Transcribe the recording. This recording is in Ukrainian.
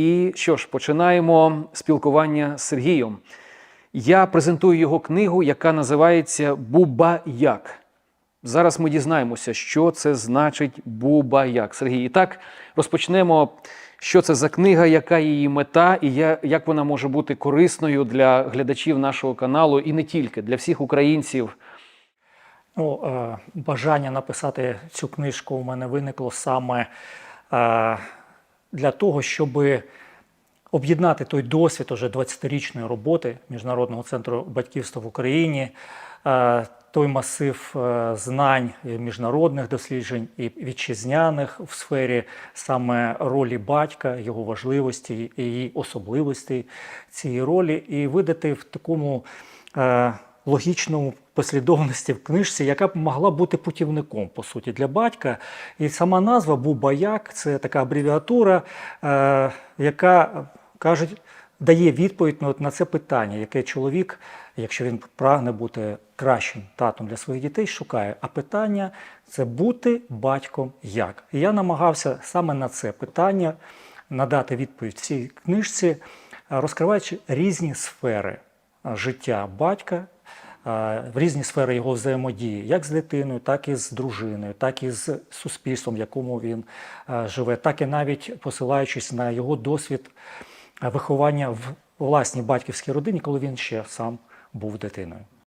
І що ж, починаємо спілкування з Сергієм. Я презентую його книгу, яка називається Буба Як. Зараз ми дізнаємося, що це значить Буба Як. Сергій, і так розпочнемо. Що це за книга, яка її мета, і як вона може бути корисною для глядачів нашого каналу, і не тільки для всіх українців. Ну, е, бажання написати цю книжку у мене виникло саме е, для того, щоб об'єднати той досвід уже 20-річної роботи Міжнародного центру батьківства в Україні, е, той масив е, знань міжнародних досліджень і вітчизняних в сфері саме ролі батька, його важливості і її особливостей цієї ролі, і видати в такому е, логічному послідовності в книжці, яка б могла бути путівником, по суті, для батька. І сама назва Бубаяк це така абревіатура, е, яка кажуть, дає відповідь на, це питання, яке чоловік, якщо він прагне бути кращим татом для своїх дітей, шукає. А питання це бути батьком як. І я намагався саме на це питання надати відповідь цій книжці, розкриваючи різні сфери життя батька, в різні сфери його взаємодії, як з дитиною, так і з дружиною, так і з суспільством, в якому він живе, так і навіть посилаючись на його досвід виховання в власній батьківській родині, коли він ще сам був дитиною.